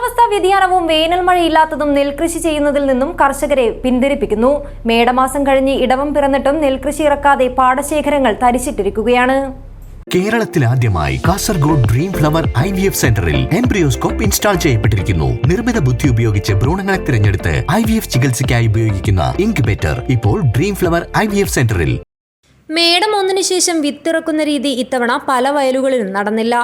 കാലാവസ്ഥാ വ്യതിയാനവും വേനൽ മഴയില്ലാത്തതും നെൽകൃഷി ചെയ്യുന്നതിൽ നിന്നും കർഷകരെ പിന്തിരിപ്പിക്കുന്നു. മേടമാസം കഴിഞ്ഞ് ഇടവം പിറന്നിട്ടും നെൽകൃഷി ഇറക്കാതെ പാടശേഖരങ്ങൾ തരിച്ചിട്ടിരിക്കുകയാണ് കേരളത്തിൽ ആദ്യമായി Kasaragod dream flower I V F സെന്ററിൽ എംബ്രിയോസ്കോപ്പ് ഇൻസ്റ്റാൾ ചെയ്യപ്പെട്ടിരിക്കുന്നു. നിർമ്മിത ബുദ്ധി ഉപയോഗിച്ച് ഭ്രൂണങ്ങളെ തിരഞ്ഞെടുത്ത് ഐ വി എഫ് ചികിത്സയ്ക്കായി ഉപയോഗിക്കുന്ന ഇൻക്യുബേറ്റർ ഇപ്പോൾ dream flower I V F സെന്ററിൽ. മേടം ഒന്നിനു ശേഷം വിത്തിറക്കുന്ന രീതി ഇത്തവണ പല വയലുകളിലും നടന്നില്ല.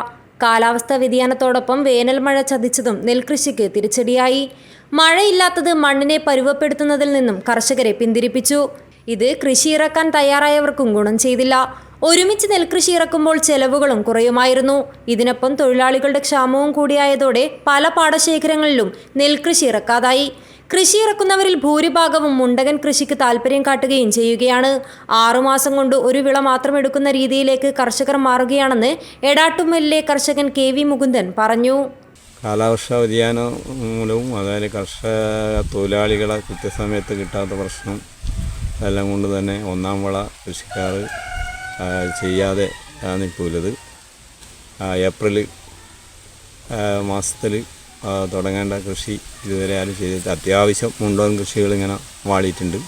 കാലാവസ്ഥാ വ്യതിയാനത്തോടൊപ്പം വേനൽ മഴ ചതിച്ചതും നെൽകൃഷിക്ക് തിരിച്ചടിയായി. മഴയില്ലാത്തത് മണ്ണിനെ പരുവപ്പെടുത്തുന്നതിൽ നിന്നും കർഷകരെ പിന്തിരിപ്പിച്ചു. ഇത് കൃഷി ഇറക്കാൻ തയ്യാറായവർക്കും ഗുണം ചെയ്തില്ല. ഒരുമിച്ച് നെൽകൃഷി ഇറക്കുമ്പോൾ ചെലവുകളും കുറയുമായിരുന്നു. ഇതിനൊപ്പം തൊഴിലാളികളുടെ ക്ഷാമവും കൂടിയായതോടെ പല പാടശേഖരങ്ങളിലും നെൽകൃഷി ഇറക്കാതായി. കൃഷി ഇറക്കുന്നവരിൽ ഭൂരിഭാഗവും മുണ്ടകൻ കൃഷിക്ക് താല്പര്യം കാട്ടുകയും ചെയ്യുകയാണ്. ആറുമാസം കൊണ്ട് ഒരു വിള മാത്രം എടുക്കുന്ന രീതിയിലേക്ക് കർഷകർ മാറുകയാണെന്ന് എടാട്ടുമ്മലിലെ കർഷകൻ കെ വി മുകുന്ദൻ പറഞ്ഞു. കാലാവസ്ഥ വ്യതിയാനം മൂലവും അതായത് കർഷക തൊഴിലാളികളെ കൃത്യസമയത്ത് കിട്ടാത്ത പ്രശ്നം എല്ലാം കൊണ്ട് തന്നെ ഒന്നാം വിള കൃഷിക്കാർ ചെയ്യാതെ ആ, ഏപ്രിൽ മാസത്തിൽ തുടങ്ങേണ്ട കൃഷി ഇതുവരെ ആരും ചെയ്തിട്ട് അത്യാവശ്യം മുണ്ടോൻ കൃഷികൾ ഇങ്ങനെ വാടിയിട്ടുണ്ട്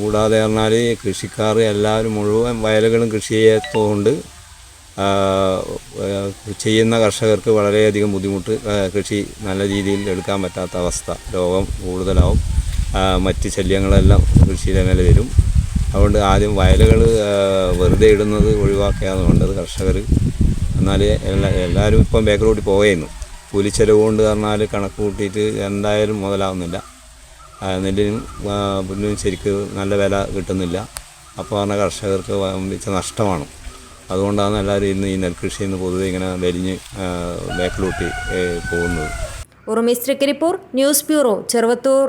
കൂടാതെ പറഞ്ഞാൽ കൃഷിക്കാർ എല്ലാവരും മുഴുവൻ വയലുകളും കൃഷി ചെയ്യാത്തതുകൊണ്ട് ചെയ്യുന്ന കർഷകർക്ക് വളരെയധികം ബുദ്ധിമുട്ട് കൃഷി നല്ല രീതിയിൽ എടുക്കാൻ പറ്റാത്ത അവസ്ഥ. രോഗം കൂടുതലാവും. മറ്റ് ശല്യങ്ങളെല്ലാം കൃഷിയുടെ മേലെ വരും. അതുകൊണ്ട് ആദ്യം വയലുകൾ വെറുതെ ഇടുന്നത് ഒഴിവാക്കിയാണ് വേണ്ടത് കർഷകർ എന്നാൽ എല്ലാ എല്ലാവരും ഇപ്പം ബാക്കിലോട്ട് പോവുകയായിരുന്നു കൂലിച്ചെലവ് കൊണ്ട് പറഞ്ഞാൽ കണക്ക് കൂട്ടിയിട്ട് എന്തായാലും മുതലാവുന്നില്ല. നെല്ലിനും പുല്ലിനും ശരിക്ക് നല്ല വില കിട്ടുന്നില്ല. അപ്പോൾ പറഞ്ഞാൽ കർഷകർക്ക് വമ്പിച്ച നഷ്ടമാണ്. അതുകൊണ്ടാണ് എല്ലാവരും ഇന്ന് ഈ നെൽകൃഷി ഇന്ന് പൊതുവെ ഇങ്ങനെ വലിഞ്ഞ് കൂട്ടി പോകുന്നത്. ഉറുമിസ്ത്രിക്ക് റിപ്പോർട്ട് ന്യൂസ് ബ്യൂറോ ചെറുവത്തൂർ.